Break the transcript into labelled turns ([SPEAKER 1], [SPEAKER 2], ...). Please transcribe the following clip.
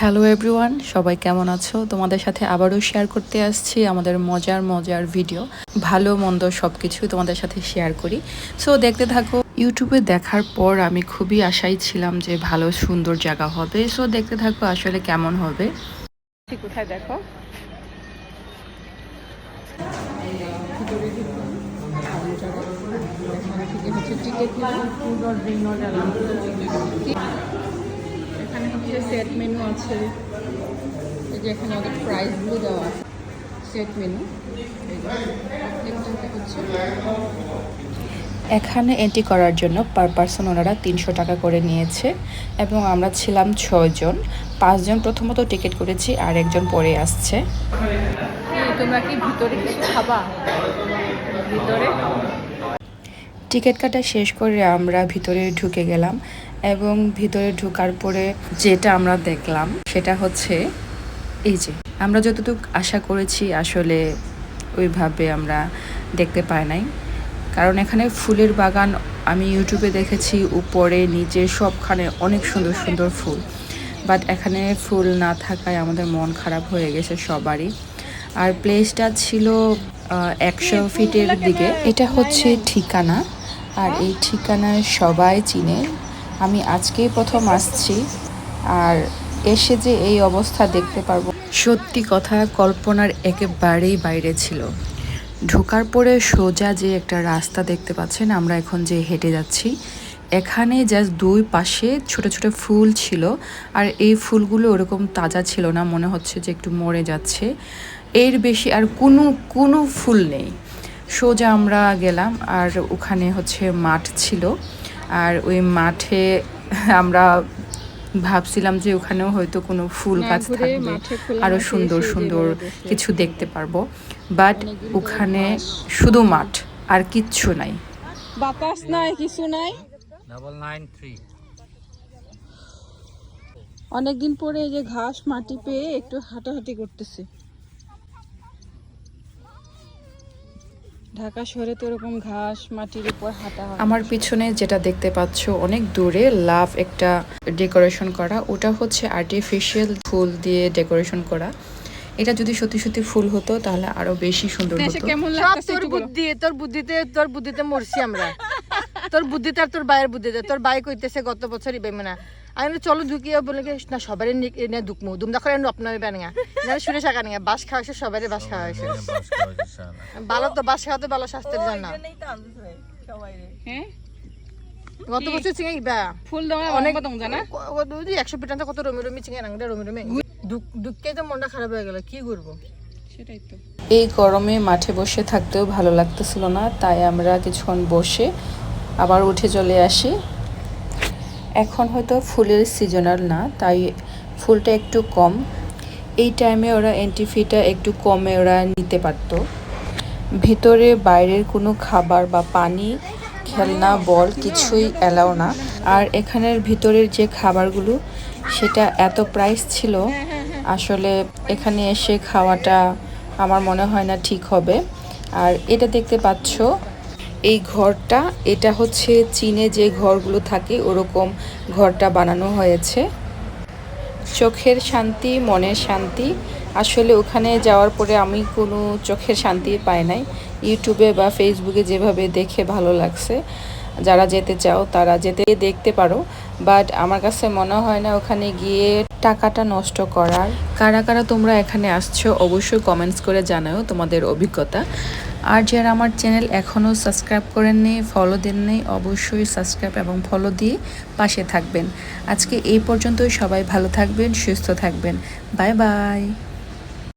[SPEAKER 1] Hello everyone সবাই কেমন আছো? তোমাদের সাথে আবারও শেয়ার করতে আসছি আমাদের মজার মজার ভিডিও ভালো, মন্দ সব কিছু তোমাদের সাথে শেয়ার করি। সো দেখতে থাকো ইউটিউবে দেখার পর আমি খুবই আশাই ছিলাম যে ভালো, সুন্দর জায়গা হবে। সো দেখতে থাকো আসলে কেমন হবে। কোথায় দেখো? এখানে সেট মেনু আছে। এই যে এখানে ওদের প্রাইসগুলো দেওয়া আছে। সেট মেনু এখানে এন্ট্রি করার জন্য পার পার্সন ওনারা তিনশো টাকা করে নিয়েছে এবং আমরা ছিলাম ছয়জন পাঁচজন প্রথমত টিকিট করেছি আর একজন পরে আসছে। তোমরা কি ভিতরে কিছু খাবা? ভিতরে? টিকিট কাটা শেষ করে আমরা ভিতরে ঢুকে গেলাম। এবং ভিতরে ঢোকার পরে যেটা আমরা দেখলাম, সেটা হচ্ছে এই যে, আমরা যতটুকু আশা করেছি আসলে ওইভাবে আমরা দেখতে পাই নাই। কারণ এখানে ফুলের বাগান আমি ইউটিউবে দেখেছি, উপরে, নিচে সবখানে অনেক সুন্দর সুন্দর ফুল। বাট এখানে ফুল না থাকায় আমাদের মন খারাপ হয়ে গেছে সবারই। আর প্লেসটা ছিল একশো ফিটের দিকে। এটা হচ্ছে ঠিকানা। আর এই ঠিকানায় সবাই চিনে আমি আজকেই প্রথম আসছি আর এসে যে এই অবস্থা দেখতে পারব। সত্যি কথা, কল্পনার একেবারেই বাইরে ছিল। ঢোকার পরে সোজা যে একটা রাস্তা দেখতে পাচ্ছেন, আমরা এখন যে হেঁটে যাচ্ছি, এখানে জাস্ট দুই পাশে ছোট ছোট ফুল ছিল, আর এই ফুলগুলো ওরকম তাজা ছিল না, মনে হচ্ছে যে একটু মরে যাচ্ছে। এর বেশি আর কোনো কোনো ফুল নেই। সোজা আমরা গেলাম, আর ওখানে হচ্ছে মাঠ ছিল। আর ওই মাঠে আমরা ভাবছিলাম যে ওখানেও হয়তো কোনো ফুল গাছ থাকবে। আরও সুন্দর সুন্দর কিছু দেখতে পারব। বাট ওখানে শুধু মাঠ আর কিচ্ছু নাই।
[SPEAKER 2] বাতাস নাই কিছু নাই?
[SPEAKER 3] ডাবল নাইন থ্রি
[SPEAKER 2] অনেকদিন পরে এই যে ঘাস মাটি পেয়ে একটু হাঁটাহাঁটি করতেছে। ঢাকা শহরে তো এরকম ঘাস মাটির উপর হাঁটা হয়
[SPEAKER 1] আমার পিছনে যেটা দেখতে পাচ্ছ অনেক দূরে লাভ একটা ডেকোরেশন করা ওটা হচ্ছে আর্টিফিশিয়াল ফুল দিয়ে ডেকোরেশন করা। এটা যদি সত্যি সত্যি ফুল হতো তাহলে আরও বেশি সুন্দর হতো।
[SPEAKER 2] কেমন লাগছে
[SPEAKER 4] তোর বুদ্ধি তোর বুদ্ধিতে তোর বুদ্ধিতে মরছি আমরা। তোর বুদ্ধিতে আর তোর বাইরের বুদ্ধিতে তোর বাই কইতেছে গত বছরই বেমনা আমি বলি, চলো ঢুকিয়ে বলে কি, না সবারই দুকমু দুম দেখো এনে আপনার বানিয়া না শুনে শাকা নিয়ে বাস খাওয়াইছে সবারই বাস খাওয়াইছে ভালো তো বাস খাওয়াতে ভালো স্বাস্থ্যের জন্য।
[SPEAKER 2] হ্যাঁ?
[SPEAKER 4] গত বছর বা
[SPEAKER 2] ফুল
[SPEAKER 4] অনেক
[SPEAKER 2] জানা?
[SPEAKER 4] একশো কত রমি রমি চিঙে রাঙটা রমি রমি ঢুকে তো মনটা খারাপ হয়ে গেল কি করব?
[SPEAKER 2] সেটাই তো।
[SPEAKER 1] এই গরমে মাঠে বসে থাকতেও ভালো লাগতেছিল না তাই আমরা কিছুক্ষণ বসে আবার উঠে চলে আসি। এখন হয়তো ফুলের সিজনাল না, তাই ফুলটা একটু কম। এই টাইমে ওরা এন্ট্রি ফিটা একটু কমে ওরা নিতে পারত। ভিতরে বাইরের কোনো খাবার বা পানি, খেলনা, বল কিছুই এলাও না। আর এখানের ভিতরের যে খাবারগুলো, সেটা এত প্রাইস ছিল, আসলে এখানে এসে খাওয়াটা আমার মনে হয় না ঠিক হবে। আর এটা দেখতে পাচ্ছ এই ঘরটা, এটা হচ্ছে চীনে যে ঘরগুলো থাকে, ওরকম ঘরটা বানানো হয়েছে। চোখের শান্তি, মনের শান্তি। আসলে ওখানে যাওয়ার পরে আমি কোনো চোখের শান্তি পাই নাই। ইউটিউবে বা ফেসবুকে যেভাবে দেখে ভালো লাগছে, যারা যেতে চাও তারা যেতে দেখতে পারো। বাট আমার কাছে মনে হয় না ওখানে গিয়ে টাকাটা নষ্ট করার। কারা কারা তোমরা এখানে আসছো, অবশ্যই কমেন্টস করে জানাও তোমাদের অভিজ্ঞতা। আর যারা আমার চ্যানেল এখনও সাবস্ক্রাইব করেন নেই ফলো দেন নেই অবশ্যই সাবস্ক্রাইব এবং ফলো দিয়ে পাশে থাকবেন। আজকে এই পর্যন্তই, সবাই ভালো থাকবেন, সুস্থ থাকবেন। Bye bye